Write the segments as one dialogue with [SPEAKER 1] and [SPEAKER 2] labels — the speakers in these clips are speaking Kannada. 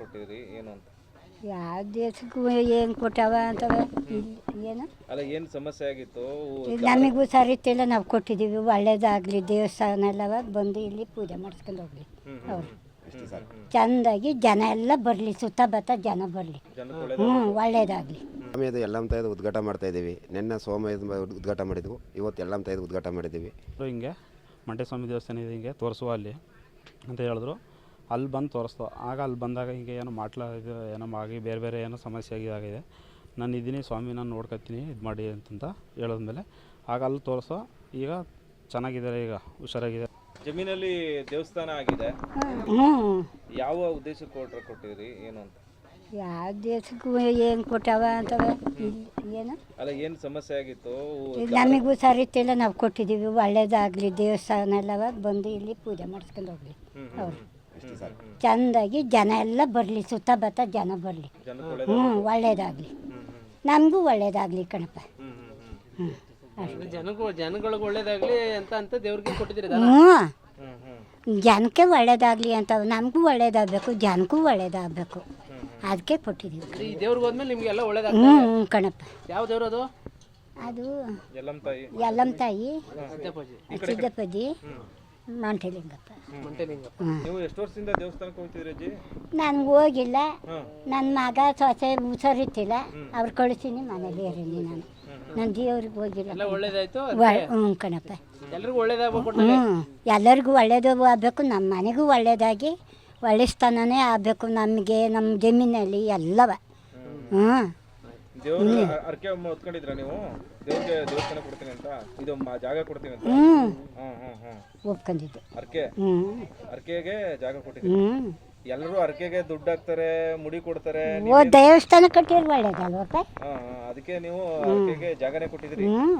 [SPEAKER 1] ಕೊಟ್ಟಿದ್ರಿ? ಏನು ಅಂತ?
[SPEAKER 2] ಯಾವ ದೇಶಕ್ಕೂ ಏನು ಕೊಟ್ಟಾವ ಅಂತ ಇಲ್ಲಿ ಏನು?
[SPEAKER 1] ಅಲ್ಲ ಏನು ಸಮಸ್ಯೆ ಆಗಿತ್ತು?
[SPEAKER 2] ಈಗ ನಮಗೂ ಸರಿತಿಲ್ಲ ನಾವು ಕೊಟ್ಟಿದ್ದೀವಿ ಒಳ್ಳೇದಾಗಲಿ ದೇವಸ್ಥಾನ ಎಲ್ಲ ಬಂದು ಇಲ್ಲಿ ಪೂಜೆ ಮಾಡಿಸ್ಕೊಂಡು ಹೋಗ್ಲಿ. ಹೌದು ಚಂದಾಗಿ ಜನ ಎಲ್ಲ ಬರಲಿ ಸುತ್ತಮುತ್ತ ಜನ ಬರಲಿ. ಹ್ಞೂ ಒಳ್ಳೇದಾಗಲಿ.
[SPEAKER 3] ಸ್ವಾಮಿಯದು ಎಲ್ಲಮ್ಮ ತಾಯಿದು ಉದ್ಘಾಟ ಮಾಡ್ತಾ ಇದ್ದೀವಿ. ನಿನ್ನೆ ಸೋಮಯದ ಉದ್ಘಾಟ ಮಾಡಿದ್ವು. ಇವತ್ತು ಎಲ್ಲಮ್ಮ ಉದ್ಘಾಟನೆ ಉದ್ಘಾಟ ಮಾಡಿದ್ದೀವಿ.
[SPEAKER 4] ಅವರು ಹಿಂಗೆ ಮಂಟೆ ಸ್ವಾಮಿ ದೇವಸ್ಥಾನ ಇದೆ ಹಿಂಗೆ ತೋರಿಸುವ ಅಲ್ಲಿ ಅಂತ ಹೇಳಿದ್ರು. ಅಲ್ಲಿ ಬಂದು ತೋರಿಸ್ತು. ಆಗ ಅಲ್ಲಿ ಬಂದಾಗ ಹಿಂಗೆ ಏನೋ ಮಾಟ್ಲ ಇದು ಏನೋ ಆಗಿ ಬೇರೆ ಬೇರೆ ಏನೋ ಸಮಸ್ಯೆ ಆಗಿದಾಗಿದೆ ಆಗಿದೆ. ನಾನು ಇದ್ದೀನಿ ಸ್ವಾಮಿ ನಾನು ನೋಡ್ಕೊತೀನಿ ಇದು ಮಾಡಿ ಅಂತಂತ ಹೇಳಿದ್ಮೇಲೆ ಆಗ ಅಲ್ಲಿ ತೋರಿಸೋ ಈಗ ಚೆನ್ನಾಗಿದ್ದಾರೆ ಈಗ ಹುಷಾರಾಗಿದೆ.
[SPEAKER 1] ಜಮೀನಲ್ಲಿ ದೇವಸ್ಥಾನ ಆಗಿದೆ.
[SPEAKER 2] ಹ್ಞೂ
[SPEAKER 1] ಯಾವ ಉದ್ದೇಶಕ್ಕೆ ಕೊಟ್ಟರೆ ಕೊಟ್ಟಿದ್ರಿ? ಏನು ಅಂತ?
[SPEAKER 2] ಯಾವ ದೇಶಕ್ಕೂ ಏನು ಕೊಟ್ಟಾವ ಅಂತ ಏನು?
[SPEAKER 1] ಅಲ್ಲ ಏನು ಸಮಸ್ಯೆ ಆಗಿತ್ತು?
[SPEAKER 2] ನಮಗೂ ಸರಿತಿಲ್ಲ. ನಾವು ಕೊಟ್ಟಿದ್ದೀವಿ. ಒಳ್ಳೇದಾಗಲಿ ದೇವಸ್ಥಾನ ಎಲ್ಲ ಬಂದು ಇಲ್ಲಿ ಪೂಜೆ ಮಾಡಿಸ್ಕೊಂಡು ಹೋಗ್ಲಿ. ಅವ್ರು ಚೆಂದಾಗಿ ಜನ ಎಲ್ಲ ಬರಲಿ ಸುತ್ತಮುತ್ತ ಜನ ಬರಲಿ. ಹ್ಞೂ ಒಳ್ಳೇದಾಗಲಿ. ನಮಗೂ ಒಳ್ಳೇದಾಗಲಿ ಕಣಪ್ಪ. ಹ್ಞೂ ಅಷ್ಟೇ.
[SPEAKER 5] ಜನಗೂ ಜನಗಳಿಗೆ ಒಳ್ಳೇದಾಗ್ಲಿ ಅಂತ ಅಂತ ದೇವ್ರಿಗೆ ಕೊಟ್ಟಿದ್ದೀರಿ
[SPEAKER 2] ಹ್ಞೂ
[SPEAKER 1] ಹ್ಮ್. ಹ್ಮ್
[SPEAKER 2] ಜನಕ್ಕೆ ಒಳ್ಳೇದಾಗಲಿ ಅಂತ ನಮಗೂ ಒಳ್ಳೇದಾಗಬೇಕು ಜನಕ್ಕೂ ಒಳ್ಳೇದಾಗಬೇಕು. ಅದಕ್ಕೆ ಕೊಟ್ಟಿದ್ದೀವಿ
[SPEAKER 5] ಈ ದೇವ್ರಿಗೆ ಹೋದ್ಮೇಲೆ ನಿಮ್ಗೆಲ್ಲ ಒಳ್ಳೇದಾಗ
[SPEAKER 2] ಹ್ಞೂ ಹ್ಞೂ ಕಣಪ್ಪ.
[SPEAKER 5] ಯಾವ ದೇವ್ರು ಅದು?
[SPEAKER 2] ಅದು
[SPEAKER 1] ಎಲ್ಲಮ್ಮ ತಾಯಿ
[SPEAKER 5] ಸಿದ್ದಪ್ಪಾಜಿ
[SPEAKER 2] ಮಂಟಲಿಂಗಪ್ಪ.
[SPEAKER 1] ನೀವು ಎಷ್ಟು ವರ್ಷದಿಂದ ದೇವಸ್ಥಾನಕ್ಕೆ ಹೋಗ್ತಿದ್ರಿ ಅಜ್ಜಿ?
[SPEAKER 2] ನಾನು ಹೋಗಿಲ್ಲ. ನನ್ನ ಮಗ ಸೊಸೆ ಹುಷಾರಿತ್ತಿಲ್ಲ ಅವ್ರು ಕಳಿಸೀನಿ ಮನೇಲಿ ಇರೀನಿ ನಾನು. ನನ್ನ ದೇವ್ರಿಗೆ ಹೋಗಿಲ್ಲ.
[SPEAKER 5] ಎಲ್ಲ ಒಳ್ಳೇದಾಯ್ತು
[SPEAKER 2] ಹ್ಞೂ ಕಣಪ್ಪ.
[SPEAKER 5] ಎಲ್ರಿಗೂ ಒಳ್ಳೇದಾಗ್ಬೇಕು
[SPEAKER 2] ಹ್ಞೂ ಎಲ್ಲರಿಗೂ ಒಳ್ಳೇದು ಆಗಬೇಕು. ನಮ್ಮ ಮನೆಗೂ ಒಳ್ಳೇದಾಗಿ ಒಳ್ಳೆ ಸ್ಥಾನನೇ ಆಗಬೇಕು. ನಮಗೆ ನಮ್ಮ ಜಮೀನಲ್ಲಿ ಎಲ್ಲವ. ಹ್ಞೂ
[SPEAKER 1] ನೀವು? ದೇವ್ರಿಗೆ ದೇವಸ್ಥಾನ ಕೊಡ್ತೀನಿ ಅಂತ? ಇದು ಮ- ಜಾಗ ಕೊಡ್ತೀನಿ ಅಂತ?
[SPEAKER 2] ಹ್ಞೂ
[SPEAKER 1] ಹ್ಮ್ ಹ್ಮ್ ಹ್ಮ್.
[SPEAKER 2] ಒಪ್ಕೊಂಡಿದ್ದು.
[SPEAKER 1] ಅರ್ಕೆ
[SPEAKER 2] ಹ್ಞೂ
[SPEAKER 1] ಅರ್ಕೆಗೆ ಜಾಗ ಕೊಟ್ಟಿದ್ದೀನಿ.
[SPEAKER 2] ಹ್ಞೂ
[SPEAKER 1] ಎಲ್ಲರೂ ಅರ್ಕೆಗೆ ದುಡ್ಡು ಹಾಕ್ತಾರೆ ಮುಡಿ ಕೊಡ್ತಾರೆ
[SPEAKER 2] ಓ ದೇವಸ್ಥಾನ ಕಟ್ಟಿದ್ರೆ ಒಳ್ಳೇದಲ್ವಪ್ಪ
[SPEAKER 1] ಹಾ, ಹಾ, ಅದಕ್ಕೆ ನೀವು ಅರ್ಕೆಗೆ ಜಾಗನೇ ಕೊಟ್ಟಿದ್ರಿ
[SPEAKER 2] ಹ್ಞೂ
[SPEAKER 1] ಹ್ಮ್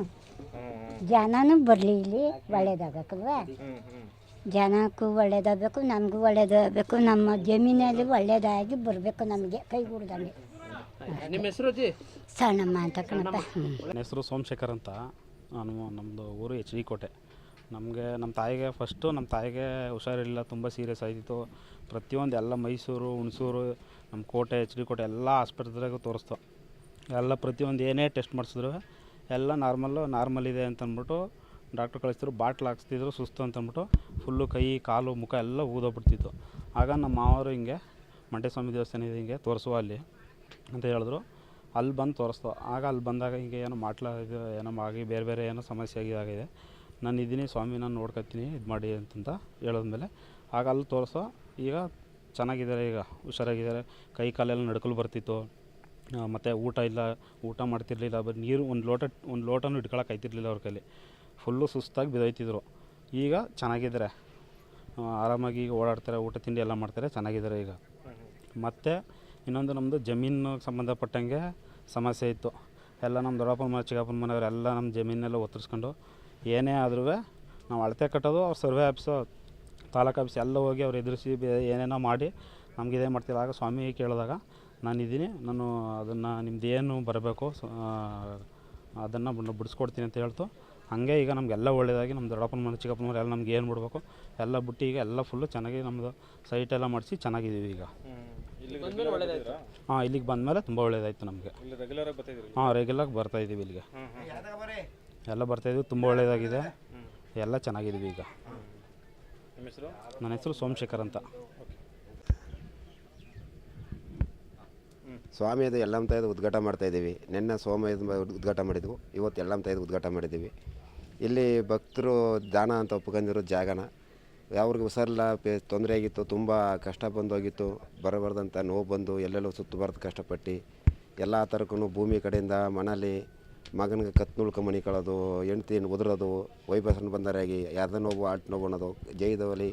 [SPEAKER 1] ಹ್ಮ್.
[SPEAKER 2] ಜನನೂ ಬರಲಿ ಇಲ್ಲಿ ಒಳ್ಳೇದಾಗಬೇಕಲ್ವ
[SPEAKER 1] ಹ್ಮ್ ಹ್ಮ್.
[SPEAKER 2] ಜನಕ್ಕೂ ಒಳ್ಳೇದಾಗಬೇಕು ನಮಗೂ ಒಳ್ಳೇದಾಗಬೇಕು ನಮ್ಮ ಜಮೀನಲ್ಲಿ ಒಳ್ಳೇದಾಗಿ ಬರಬೇಕು ನಮಗೆ ಕೈ ಹುಡ್ದಂಗೆ
[SPEAKER 5] ನಿಮ್ಮ ಹೆಸರು ಜಿ
[SPEAKER 2] ಸಣ್ಣಮ್ಮ ಅಂತ ಕಣಪ್ಪ.
[SPEAKER 4] ನನ್ನ ಹೆಸರು ಸೋಮಶೇಖರ್ ಅಂತ. ನಾನು ನಮ್ಮದು ಊರು ಎಚ್ ಡಿ ಕೋಟೆ ನಮಗೆ ನಮ್ಮ ತಾಯಿಗೆ ಫಸ್ಟು ನಮ್ಮ ತಾಯಿಗೆ ಹುಷಾರಿಲ್ಲ ತುಂಬ ಸೀರಿಯಸ್ ಆಗಿತ್ತು. ಪ್ರತಿಯೊಂದು ಎಲ್ಲ ಮೈಸೂರು ಹುಣಸೂರು ನಮ್ಮ ಕೋಟೆ ಎಚ್ ಡಿ ಕೋಟೆ ಎಲ್ಲ ಆಸ್ಪತ್ರೆಗೂ ತೋರಿಸ್ತು. ಎಲ್ಲ ಪ್ರತಿಯೊಂದು ಏನೇ ಟೆಸ್ಟ್ ಮಾಡಿಸಿದ್ರು ಎಲ್ಲ ನಾರ್ಮಲ್ಲು ನಾರ್ಮಲ್ ಇದೆ ಅಂತ ಅಂದ್ಬಿಟ್ಟು ಡಾಕ್ಟ್ರ್ ಕಳಿಸ್ತಿದ್ರು ಬಾಟ್ಲ್ ಹಾಕ್ಸ್ತಿದ್ರು ಸುಸ್ತು ಅಂತ ಅಂದ್ಬಿಟ್ಟು ಫುಲ್ಲು ಕೈ ಕಾಲು ಮುಖ ಎಲ್ಲ ಊದೋಗ್ಬಿಡ್ತಿತ್ತು. ಆಗ ನಮ್ಮ ಮಾವರು ಹಿಂಗೆ ಮಂಟೇಸ್ವಾಮಿ ದೇವಸ್ಥಾನ ಇದೆ ಹಿಂಗೆ ತೋರಿಸುವ ಅಲ್ಲಿ. ಅಂತ ಹೇಳಿದ್ರು. ಅಲ್ಲಿ ಬಂದು ತೋರಿಸ್ತು. ಆಗ ಅಲ್ಲಿ ಬಂದಾಗ ಹಿಂಗೆ ಏನೋ ಮಾಟ್ಲ ಏನೋ ಆಗಿ ಬೇರೆ ಬೇರೆ ಏನೋ ಸಮಸ್ಯೆ ಆಗಿದಾಗಿದೆ ಆಗಿದೆ. ನಾನು ಇದ್ದೀನಿ, ಸ್ವಾಮಿ ನಾನು ನೋಡ್ಕೊತೀನಿ, ಇದು ಮಾಡಿ ಅಂತಂತ ಹೇಳಿದ್ಮೇಲೆ ಆಗ ಅಲ್ಲಿ ತೋರಿಸೋ ಈಗ ಚೆನ್ನಾಗಿದ್ದಾರೆ, ಈಗ ಹುಷಾರಾಗಿದ್ದಾರೆ. ಕೈ ಕಾಲೆಲ್ಲ ನಡ್ಕಲು ಬರ್ತಿತ್ತು. ಮತ್ತು ಊಟ ಇಲ್ಲ, ಊಟ ಮಾಡ್ತಿರ್ಲಿಲ್ಲ. ಬರೀ ನೀರು ಒಂದು ಲೋಟ, ಒಂದು ಲೋಟನೂ ಇಟ್ಕೊಳಕ್ಕೆ ಆಯ್ತಿರ್ಲಿಲ್ಲ ಅವ್ರ ಕೈಲಿ. ಫುಲ್ಲು ಸುಸ್ತಾಗಿ ಬಿದ್ದೋಯ್ತಿದ್ರು ಈಗ ಚೆನ್ನಾಗಿದ್ದಾರೆ. ಆರಾಮಾಗಿ ಈಗ ಓಡಾಡ್ತಾರೆ, ಊಟ ತಿಂಡಿ ಎಲ್ಲ ಮಾಡ್ತಾರೆ, ಚೆನ್ನಾಗಿದ್ದಾರೆ ಈಗ. ಮತ್ತು ಇನ್ನೊಂದು ನಮ್ಮದು ಜಮೀನು ಸಂಬಂಧಪಟ್ಟಂಗೆ ಸಮಸ್ಯೆ ಇತ್ತು. ಎಲ್ಲ ನಮ್ಮ ದೊಡ್ಡಪ್ಪನ ಮನೆ ಚಿಕ್ಕಪ್ಪನ ಮನೆಯವರೆಲ್ಲ ನಮ್ಮ ಜಮೀನೆಲ್ಲ ಒತ್ತರಿಸ್ಕೊಂಡು ಏನೇ ಆದ್ರೂ ನಾವು ಅಳತೆ ಕಟ್ಟೋದು, ಅವ್ರು ಸರ್ವೆ ಆಫೀಸು, ತಾಲೂಕು ಆಫೀಸ್ ಎಲ್ಲ ಹೋಗಿ ಅವ್ರು ಎದುರಿಸಿ ಏನೇನೋ ಮಾಡಿ ನಮ್ಗೆ ಇದೇ ಮಾಡ್ತಿಲ್ಲ. ಆಗ ಸ್ವಾಮಿ ಕೇಳಿದಾಗ ನಾನಿದ್ದೀನಿ ನಾನು ಅದನ್ನು ನಿಮ್ದು ಏನು ಬರಬೇಕು ಅದನ್ನು ಬಿಡಿಸ್ಕೊಡ್ತೀನಿ ಅಂತ ಹೇಳ್ತು. ಹಾಗೆ ಈಗ ನಮಗೆಲ್ಲ ಒಳ್ಳೆಯದಾಗಿ ನಮ್ಮ ದೊಡ್ಡಪ್ಪನ ಮನೆ, ಚಿಕ್ಕಪ್ಪನ ಮನೆ ಎಲ್ಲ ನಮ್ಗೆ ಏನು ಬಿಡಬೇಕು, ಎಲ್ಲ ಬಿಟ್ಟು ಈಗ ಎಲ್ಲ ಫುಲ್ಲು ಚೆನ್ನಾಗಿ ನಮ್ಮದು ಸೈಟೆಲ್ಲ ಮಾಡಿಸಿ ಚೆನ್ನಾಗಿದ್ದೀವಿ ಈಗ.
[SPEAKER 1] ರೆಗ್ಯುಲರ್
[SPEAKER 4] ಹಾಂ ಇಲ್ಲಿಗೆ ಬಂದಮೇಲೆ ತುಂಬ ಒಳ್ಳೇದಾಯಿತು ನಮಗೆ.
[SPEAKER 1] ಇಲ್ಲಿ ರೆಗ್ಯುಲರ್ ಆಗಿ ಬರ್ತಿದ್ರಿ
[SPEAKER 4] ಹಾಂ ಬರ್ತಾ ಬರ್ತಾಯಿದ್ದೀವಿ ಇಲ್ಲಿಗೆ. ಎಲ್ಲ ಬರ್ತಾ ಬರ್ತಾಯಿದ್ದೀವಿ ತುಂಬ ಒಳ್ಳೆಯದಾಗಿದೆ ಎಲ್ಲ ಚೆನ್ನಾಗಿದ್ದೀವಿ ಈಗ.
[SPEAKER 1] ನಿಮ್ಮ ಹೆಸರು?
[SPEAKER 4] ನನ್ನ ಹೆಸರು ಸೋಮಶೇಖರ್ ಅಂತ.
[SPEAKER 3] ಸ್ವಾಮಿಯದು ಎಲ್ಲಮ್ಮ ತಾಯಿದು ಉದ್ಘಾಟ ಮಾಡ್ತಾ ಇದ್ದೀವಿ. ನಿನ್ನೆ ಸೋಮ ಉದ್ಘಾಟ ಮಾಡಿದ್ವು. ಇವತ್ತು ಎಲ್ಲಮ್ಮ ತಾಯಿದು ಉದ್ಘಾಟ ಮಾಡಿದ್ದೀವಿ. ಇಲ್ಲಿ ಭಕ್ತರು ದಾನ ಅಂತ ಒಪ್ಕೊಂಡಿರೋ ಜಾಗನ ಯಾವ್ರಿಗೆ ಹುಷಾರಿಲ್ಲ ಪೇ ತೊಂದರೆ ಆಗಿತ್ತು, ತುಂಬ ಕಷ್ಟ ಬಂದೋಗಿತ್ತು. ಬರಬಾರ್ದಂತ ನೋವು ಬಂದು ಎಲ್ಲೆಲ್ಲೋ ಸುತ್ತಬಾರ್ದು ಕಷ್ಟಪಟ್ಟು ಎಲ್ಲ ಥರಕ್ಕೂ ಭೂಮಿ ಕಡೆಯಿಂದ ಮನೇಲಿ ಮಗನಿಗೆ ಕತ್ತು ಮಣಿಕೊಳ್ಳೋದು ಹೆಂಡ್ತಿ ಉದುರೋದು ವೈಬಸನ್ ಬಂದರಾಗಿ ಯಾರ್ದ ನೋವು ಆಟ್ ನೋವು ಅನ್ನೋದು ಜೈದವಲಿ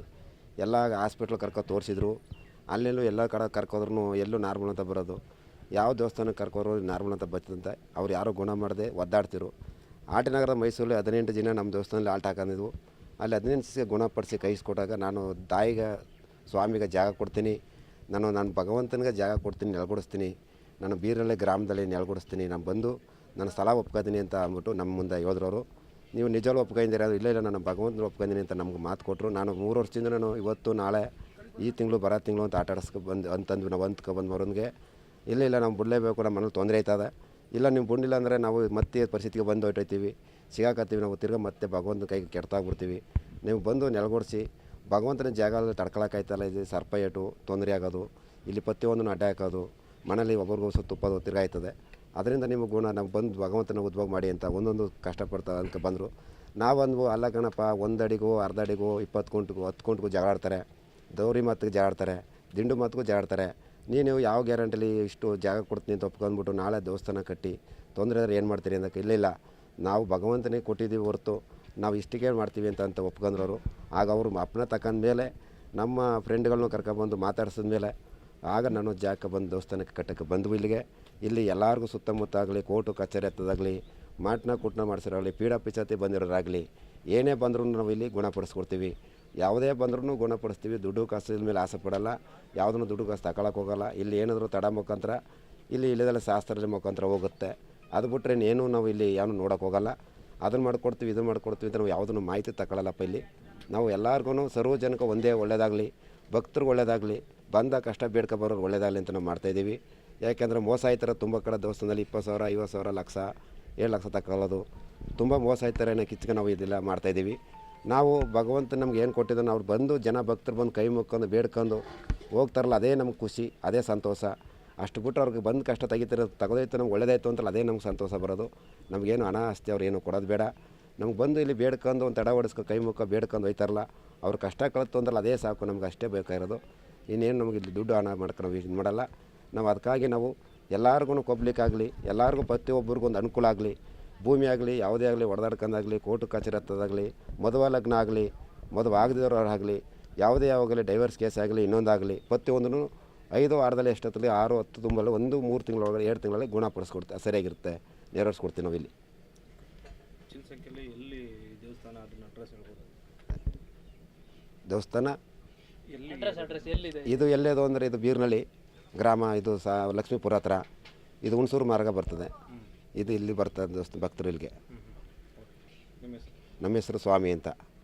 [SPEAKER 3] ಎಲ್ಲ ಹಾಸ್ಪಿಟ್ಲ್ ಕರ್ಕೊ ತೋರಿಸಿದ್ರು. ಅಲ್ಲೆಲ್ಲೂ ಎಲ್ಲ ಕಡೆ ಕರ್ಕೋದ್ರೂ ಎಲ್ಲೂ ನಾರ್ಮಲ್ ಅಂತ ಬರೋದು. ಯಾವ ದೇವಸ್ಥಾನಕ್ಕೆ ಕರ್ಕೋರು ನಾರ್ಮಲ್ ಅಂತ ಬರ್ತದಂತೆ ಅವ್ರು ಯಾರೂ ಗುಣ ಮಾಡದೆ ಒದ್ದಾಡ್ತಿರು ಆಟಿನಗರದ ಮೈಸೂರಲ್ಲಿ ಹದಿನೆಂಟು ಜನ ನಮ್ಮ ದೇವಸ್ಥಾನದಲ್ಲಿ ಆಟ ಹಾಕೊಂಡಿದ್ವು. ಅಲ್ಲಿ ಹದಿನೆಂಟು ಗುಣಪಡಿಸಿ ಕೈಸ್ಕೊಟ್ಟಾಗ ನಾನು ತಾಯಿಗೆ, ಸ್ವಾಮಿಗೆ ಜಾಗ ಕೊಡ್ತೀನಿ. ನಾನು ನಾನು ಭಗವಂತನಿಗೆ ಜಾಗ ಕೊಡ್ತೀನಿ ನೆಲಗೊಡಿಸ್ತೀನಿ ನಾನು ಬೀರಲ್ಲೇ ಗ್ರಾಮದಲ್ಲಿ ನೆಲಗೊಡಿಸ್ತೀನಿ ನಾನು ಬಂದು ನಾನು ಸ್ಥಳ ಒಪ್ಕೋತೀನಿ ಅಂತ ಅಂದ್ಬಿಟ್ಟು ನಮ್ಮ ಮುಂದೆ ಯೋಧರವರು ನೀವು ನಿಜವೂ ಒಪ್ಕೊಂಡಿದ್ದೀರ ಇಲ್ಲ ಇಲ್ಲ ನಾನು ಭಗವಂತನ ಒಪ್ಕೊಂಡಿನಿ ಅಂತ ನಮ್ಗೆ ಮಾತು ಕೊಟ್ಟರು. ನಾನು ಮೂರು ವರ್ಷದಿಂದ ನಾನು ಇವತ್ತು, ನಾಳೆ, ಈ ತಿಂಗಳು, ಬರೋ ತಿಂಗಳು ಅಂತ ಆಟಾಡಿಸ್ಕೊ ಬಂದು ಅಂತಂದ್ವಿ ನಾವು ಅಂದ್ಕೊ ಬಂದು ಮರನ್ಗೆ. ಇಲ್ಲ ಇಲ್ಲ, ನಾವು ಬಿಡಲೇಬೇಕು, ನಮ್ಮ ಮನೇಲಿ ತೊಂದರೆ ಆಯ್ತದ. ಇಲ್ಲ, ನೀವು ಬಿಡಲಿಲ್ಲ ಅಂದರೆ ನಾವು ಮತ್ತೆ ಪರಿಸ್ಥಿತಿಗೆ ಬಂದು ಹೊಟ್ಟೋಯ್ತೀವಿ ಸಿಗಾಕತ್ತೀವಿ ನಾವು, ತಿರ್ಗಿ ಮತ್ತೆ ಭಗವಂತನ ಕೈಗೆ ಕೆಡ್ತಾಗ್ಬಿಡ್ತೀವಿ. ನೀವು ಬಂದು ನೆಲಗೊಡಿಸಿ, ಭಗವಂತನ ಜಾಗದಲ್ಲಿ ತಡ್ಕೊಳಕ್ಕಾಯ್ತಲ್ಲ ಇದು ಸರ್ಪ ಏಟು, ತೊಂದರೆ ಆಗೋದು, ಇಲ್ಲಿ ಪ್ರತಿಯೊಂದನ್ನು ಅಡ್ಡ ಹಾಕೋದು ಮನೇಲಿ ಒಬ್ಬರಿಗೂ ಸ್ವಲ್ಪ ತುಪ್ಪದು ತಿರ್ಗಾ ಆಯ್ತದೆ. ಅದರಿಂದ ನಿಮಗೆ ಗುಣ ನಮ್ಗೆ ಬಂದು ಭಗವಂತನ ಉದ್ಭೋಗ ಮಾಡಿ ಅಂತ ಒಂದೊಂದು ಕಷ್ಟಪಡ್ತಾ ಅಂತ ಬಂದರು. ನಾವಂದು ಅಲ್ಲ ಕಣಪ್ಪ ಒಂದು ಅಡಿಗೂ ಅರ್ಧ ಅಡಿಗೂ ಇಪ್ಪತ್ತು ಕುಂಟಿಗೂ ಹತ್ತು ಕುಂಟಿಗೂ ಜಗಳಾಡ್ತಾರೆ. ದೌರಿ ಮಾತಿಗೆ ಜಾಡ್ತಾರೆ ದಿಂಡು ಮಾತಿಗೂ ಜಾಡ್ತಾರೆ ನೀನು ಯಾವ ಗ್ಯಾರಂಟಿಲಿ ಇಷ್ಟು ಜಾಗ ಕೊಡ್ತೀನಿ ಅಂತ ಒಪ್ಕೊಂಡ್ಬಿಟ್ಟು ನಾಳೆ ದೇವಸ್ಥಾನ ಕಟ್ಟಿ ತೊಂದರೆ ಆದರೆ ಏನು ಮಾಡ್ತೀರಿ ಅಂದಕ್ಕೆ ಇಲ್ಲ ನಾವು ಭಗವಂತನೇ ಕೊಟ್ಟಿದ್ದೀವಿ ಹೊರತು ನಾವು ಇಷ್ಟಿಗೆ ಮಾಡ್ತೀವಿ ಅಂತ ಅಂತ ಒಪ್ಕೊಂಡ್ರವರು ಆಗ ಅವರು ಅಪ್ಪನ ಮೇಲೆ ನಮ್ಮ ಫ್ರೆಂಡ್ಗಳನ್ನೂ ಕರ್ಕೊಂಡ್ಬಂದು ಮಾತಾಡ್ಸಿದ ಮೇಲೆ ಆಗ ನಾನು ಜಾಗಕ್ಕೆ ಬಂದು ದೇವಸ್ಥಾನಕ್ಕೆ ಕಟ್ಟಕ್ಕೆ ಬಂದು ಇಲ್ಲಿಗೆ. ಇಲ್ಲಿ ಎಲ್ಲರಿಗೂ ಸುತ್ತಮುತ್ತ ಆಗಲಿ ಕೋರ್ಟು, ಕಚೇರಿ ಹತ್ತದಾಗಲಿ, ಮಾಟ್ನ ಕುಟ್ನ ಪೀಡಾ ಪಿಚಾತಿ ಬಂದಿರೋರಾಗಲಿ, ಏನೇ ಬಂದರೂ ನಾವು ಇಲ್ಲಿ ಗುಣಪಡಿಸ್ಕೊಡ್ತೀವಿ. ಯಾವುದೇ ಬಂದ್ರೂ ಗುಣಪಡಿಸ್ತೀವಿ, ದುಡ್ಡು ಕಾಸು ಮೇಲೆ ಆಸೆ ಪಡೋಲ್ಲ, ಯಾವುದನ್ನು ದುಡ್ಡು ಕಾಸು ತಗೊಳಕ್ಕೆ ಹೋಗಲ್ಲ, ಇಲ್ಲಿ ಏನಾದರೂ ತಡ ಮುಖಾಂತರ ಇಲ್ಲಿ ಇಲ್ಲದೆಲ್ಲ ಶಾಸ್ತ್ರದ ಮುಖಾಂತರ ಹೋಗುತ್ತೆ. ಅದು ಬಿಟ್ಟರೆ ಇನ್ನೇನು ನಾವು ಇಲ್ಲಿ ಯಾವನು ನೋಡೋಕೆ ಹೋಗಲ್ಲ. ಅದನ್ನು ಮಾಡ್ಕೊಡ್ತೀವಿ, ಇದನ್ನು ಮಾಡ್ಕೊಡ್ತೀವಿ ಅಂತ ನಾವು ಯಾವುದನ್ನು ಮಾಹಿತಿ ತಗೊಳ್ಳಲ್ಲಪ್ಪ ಇಲ್ಲಿ. ನಾವು ಎಲ್ಲರಿಗೂ ಸರ್ವ ಒಂದೇ ಒಳ್ಳೆಯದಾಗಲಿ ಭಕ್ತರಿಗೆ ಒಳ್ಳೆಯದಾಗಲಿ ಬಂದ ಕಷ್ಟ ಬೇಡ್ಕೊ ಬರೋರು ಒಳ್ಳೆಯದಾಗಲಿ ಅಂತ ನಾವು ಮಾಡ್ತಾಯಿದ್ದೀವಿ ಯಾಕೆಂದರೆ ಮೋಸ ಆಯ್ತಾರೆ ತುಂಬ ಕಡೆ ದೇವಸ್ಥಾನದಲ್ಲಿ ಇಪ್ಪತ್ತು ಸಾವಿರ, ಐವತ್ತು ಸಾವಿರ ಲಕ್ಷ, ಏಳು ಲಕ್ಷ ತಗೊಳ್ಳೋದು ತುಂಬ ಮೋಸ ಆಯ್ತಾರೆ ಅನ್ನೋ ಕಿಚ್ಚಿಗೆ ನಾವು ಇದೆಲ್ಲ ಮಾಡ್ತಾಯಿದ್ದೀವಿ ನಾವು ಭಗವಂತ ನಮ್ಗೆ ಏನು ಕೊಟ್ಟಿದ್ದಾನೆ ಅವ್ರು ಬಂದು ಜನ ಭಕ್ತರು ಬಂದು ಕೈ ಮುಕ್ಕೊಂಡು ಬೇಡ್ಕೊಂಡು ಹೋಗ್ತಾರಲ್ಲ, ಅದೇ ನಮ್ಗೆ ಖುಷಿ, ಅದೇ ಸಂತೋಷ. ಅಷ್ಟು ಬಿಟ್ಟು ಅವ್ರಿಗೆ ಬಂದು ಕಷ್ಟ ತೆಗಿತಾರೆ ತಗೋದೈತು ನಮ್ಗೆ ಒಳ್ಳೇದಾಯ್ತು ಅಂತಲ್ಲ, ಅದೇ ನಮ್ಗೆ ಸಂತೋಷ ಬರೋದು. ನಮಗೇನು ಹಣ ಆಸ್ತಿ ಅವ್ರು ಏನು ಕೊಡೋದು ಬೇಡ. ನಮ್ಗೆ ಬಂದು ಇಲ್ಲಿ ಬೇಡ್ಕೊಂಡು ಒಂದು ತಡ ಕೈ ಮುಖ ಬೇಡ್ಕೊಂಡು ಹೋಯ್ತಾರಲ್ಲ, ಅವ್ರು ಕಷ್ಟ ಕಳತ್ತು ಅಂದ್ರಲ್ಲ ಅದೇ ಸಾಕು, ನಮ್ಗೆ ಅಷ್ಟೇ ಬೇಕಾಗಿರೋದು. ಇನ್ನೇನು ನಮಗೆ ಇಲ್ಲಿ ದುಡ್ಡು ಹಣ ಮಾಡ್ಕೊಂಡು ಇದು ಮಾಡಲ್ಲ. ನಾವು ಅದಕ್ಕಾಗಿ ನಾವು ಎಲ್ಲರಿಗೂ ಕೊಬ್ಲಿಕ್ಕಾಗಲಿ, ಎಲ್ಲರಿಗೂ ಪ್ರತಿಯೊಬ್ಬರಿಗೂ ಒಂದು ಅನುಕೂಲ ಆಗಲಿ ಭೂಮಿ ಆಗಲಿ ಯಾವುದೇ ಆಗಲಿ ಹೊಡೆದಾಡ್ಕೊಂಡಾಗಲಿ ಕೋರ್ಟು ಕಚೇರಿ ಹತ್ತದಾಗಲಿ ಮದುವೆ ಲಗ್ನ ಆಗಲಿ ಮದುವೆ ಆಗದಿರೋರು ಆಗಲಿ ಯಾವುದೇ ಯಾವಾಗಲಿ ಡೈವರ್ಸ್ ಕೇಸ್ ಆಗಲಿ ಇನ್ನೊಂದಾಗಲಿ ಪ್ರತಿಯೊಂದೂ ಐದು ವಾರದಲ್ಲಿ ಎಷ್ಟೊತ್ತಲ್ಲಿ ಆರು ಹತ್ತು ತುಂಬಲು ಒಂದು ಮೂರು ತಿಂಗಳೊಳಗೆ ಎರಡು ತಿಂಗಳಲ್ಲಿ ಗುಣಪಡಿಸ್ಕೊಡ್ತೆ ಸರಿಯಾಗಿರುತ್ತೆ. ನೆರವೇರಿಸ್ಕೊಡ್ತೀವಿ ನಾವು ಇಲ್ಲಿ
[SPEAKER 4] ದೇವಸ್ಥಾನ ಅದನ್ನ ಅಡ್ರೆಸ್ ಹೇಳ್ಬೋದು?
[SPEAKER 3] ದೇವಸ್ಥಾನ?
[SPEAKER 4] ಎಲ್ಲಿ
[SPEAKER 5] ಅಡ್ರೆಸ್ ಅಡ್ರೆಸ್ ಎಲ್ಲಿದೆ?
[SPEAKER 3] ಇದು? ಎಲ್ಲೇದು ಅಂದರೆ ಇದು ಬೀರ್ನಳ್ಳಿ ಗ್ರಾಮ ಇದು ಸಾ ಲಕ್ಷ್ಮೀಪುರ ಹತ್ರ. ಇದು ಹುಣಸೂರು ಮಾರ್ಗ ಬರ್ತದೆ. ಇದು ಇಲ್ಲಿ ಬರ್ತದೆ ದೋಸ್ತು ಭಕ್ತರು ಇಲ್ಲಿಗೆ. ನಮ್ಮ ಹೆಸರು ಸ್ವಾಮಿ ಅಂತ.